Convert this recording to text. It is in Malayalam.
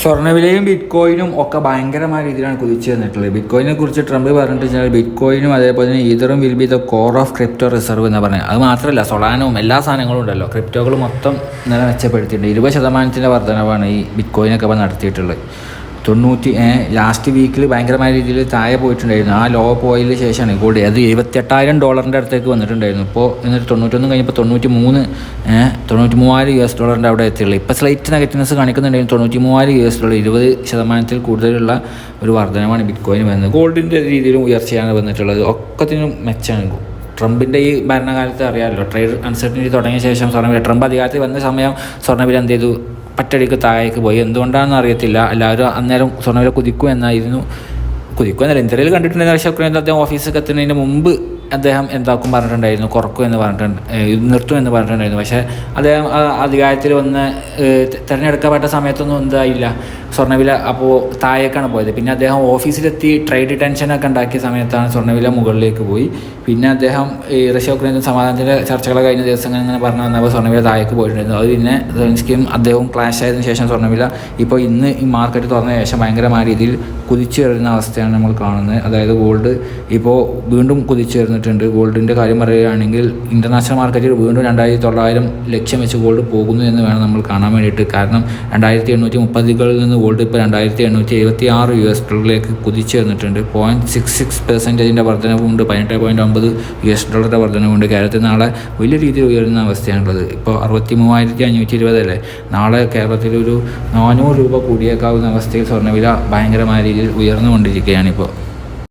സ്വർണവിലയും ബിറ്റ് കോയിനും ഒക്കെ ഭയങ്കരമായ രീതിയിലാണ് കുതിച്ചു തന്നിട്ടുള്ളത് ബിറ്റ് കോയിനെ കുറിച്ച് ട്രംപ് പറഞ്ഞിട്ട് വെച്ചാൽ ബിറ്റ് കോയിനും അതേപോലെ തന്നെ ഈതറും will be the core of crypto reserve എന്ന് പറഞ്ഞത്. അത് മാത്രമല്ല സൊളാനവും എല്ലാ സാധനങ്ങളും ഉണ്ടല്ലോ. ക്രിപ്റ്റോകൾ മൊത്തം നില മെച്ചപ്പെടുത്തിയിട്ടുണ്ട് ഇരുപത് ശതമാനത്തിന്റെ വർധനവാണ് ഈ ബിറ്റ് കോയിനൊക്കെ നടത്തിയിട്ടുള്ളത്. തൊണ്ണൂറ്റി ലാസ്റ്റ് വീക്കിൽ ഭയങ്കരമായ രീതിയിൽ താഴെ പോയിട്ടുണ്ടായിരുന്നു. ആ ലോ പോയതിന് ശേഷമാണ് ഗോൾഡ് അത് എഴുപത്തെട്ടായിരം ഡോളറിന്റെ അടുത്തേക്ക് വന്നിട്ടുണ്ടായിരുന്നു. ഇപ്പോൾ എന്നിട്ട് തൊണ്ണൂറ്റൊന്ന് കഴിഞ്ഞപ്പോൾ തൊണ്ണൂറ്റി മൂന്ന് തൊണ്ണൂറ്റി മൂവായിരം യു എസ് ഡോളറിന്റെ അവിടെ എത്തിയുള്ളൂ. ഇപ്പോൾ സ്ലൈറ്റ് നെഗറ്റീവ്നെസ് കാണിക്കുന്നുണ്ടെങ്കിൽ തൊണ്ണൂറ്റി മൂവായിരം യു എസ് ഡോളർ ഇരുപത് ശതമാനത്തിൽ കൂടുതലുള്ള ഒരു വർധനമാണ് ബിറ്റ് കോയിൻ വരുന്നത് ഗോൾഡിന്റെ രീതിയിലും ഉയർച്ചയാണ് വന്നിട്ടുള്ളത്. ഒക്കത്തിനും മെച്ചമാണ് ട്രംപിന്റെ ഈ ഭരണകാലത്ത് അറിയാമല്ലോ ട്രേഡ് അൺസർട്ടനിറ്റി തുടങ്ങിയ ശേഷം സ്വർണവില ട്രംപ് അധികാരത്തിൽ വന്ന സമയം സ്വർണവില എന്ത് ചെയ്തു? പറ്റടിക്ക് താഴേക്ക് പോയി. എന്തുകൊണ്ടാണെന്ന് അറിയത്തില്ല. എല്ലാവരും അന്നേരം സ്വർണവില കുതിക്കും എന്നായിരുന്നു കുതിക്കും എന്നല്ല ഇന്ത്യയിൽ കണ്ടിട്ടുണ്ടെങ്കിൽ ശക്രൻ അദ്ദേഹം ഓഫീസൊക്കെ എത്തുന്നതിന് മുമ്പ് അദ്ദേഹം എന്താക്കും പറഞ്ഞിട്ടുണ്ടായിരുന്നു കുറക്കും എന്ന് പറഞ്ഞിട്ടുണ്ട് നിർത്തും എന്ന് പറഞ്ഞിട്ടുണ്ടായിരുന്നു. പക്ഷേ അദ്ദേഹം അധികാരത്തിൽ വന്ന് തിരഞ്ഞെടുക്കപ്പെട്ട സമയത്തൊന്നും എന്തായില്ല. സ്വർണവില അപ്പോൾ താഴേക്കാണ് പോയത്. പിന്നെ അദ്ദേഹം ഓഫീസിലെത്തി ട്രേഡ് ടെൻഷനൊക്കെ ഉണ്ടാക്കിയ സമയത്താണ് സ്വർണവില മുകളിലേക്ക് പോയി. പിന്നെ അദ്ദേഹം ഈ റഷ്യ ഉക്രൈൻ സമാധാനത്തിന്റെ ചർച്ചകൾ കഴിഞ്ഞ ദിവസങ്ങൾ ഇങ്ങനെ പറഞ്ഞു വന്നപ്പോൾ സ്വർണവില താഴേക്ക് പോയിട്ടുണ്ടായിരുന്നു അത് പിന്നെ സെലൻസ്കിയും അദ്ദേഹവും ക്ലാഷ് ആയതിനു ശേഷം സ്വർണവില ഇപ്പോൾ ഇന്ന് ഈ മാർക്കറ്റ് തുറന്ന ശേഷം ഭയങ്കരമായ രീതിയിൽ കുതിച്ചു വരുന്ന അവസ്ഥയാണ് നമ്മൾ കാണുന്നത്. അതായത് ഗോൾഡ് ഇപ്പോൾ വീണ്ടും കുതിച്ചു വരുന്നിട്ടുണ്ട് ഗോൾഡിന്റെ കാര്യം പറയുകയാണെങ്കിൽ ഇന്റർനാഷണൽ മാർക്കറ്റിൽ വീണ്ടും രണ്ടായിരത്തി തൊള്ളായിരം ലക്ഷ്യം വെച്ച് ഗോൾഡ് പോകുന്നു എന്ന് വേണം നമ്മൾ കാണാൻ വേണ്ടിയിട്ട്. കാരണം രണ്ടായിരത്തി എണ്ണൂറ്റി മുപ്പതുകളിൽ നിന്ന് ഗോൾഡ് ഇപ്പോൾ രണ്ടായിരത്തി എണ്ണൂറ്റി എഴുപത്തി ആറ് യു എസ് ഡോളറിലേക്ക് കുതിച്ചു വന്നിട്ടുണ്ട് പോയിന്റ് സിക്സ് സിക്സ് പെർസെന്റേജിന്റെ വർധനവുമുണ്ട് പതിനെട്ട് പോയിന്റ് ഒമ്പത് യു എസ് ഡോളറിന്റെ വർധനവുമുണ്ട് കേരളത്തിൽ നാളെ വലിയ രീതിയിൽ ഉയരുന്ന അവസ്ഥയാണുള്ളത്. ഇപ്പോൾ അറുപത്തി മൂവായിരത്തി അഞ്ഞൂറ്റി ഇരുപതല്ലേ നാളെ കേരളത്തിലൊരു നാനൂറ് രൂപ കൂടിയേക്കാവുന്ന അവസ്ഥയിൽ സ്വർണവില ഭയങ്കരമായ രീതിയിൽ ഉയർന്നുകൊണ്ടിരിക്കുകയാണ് ഇപ്പോൾ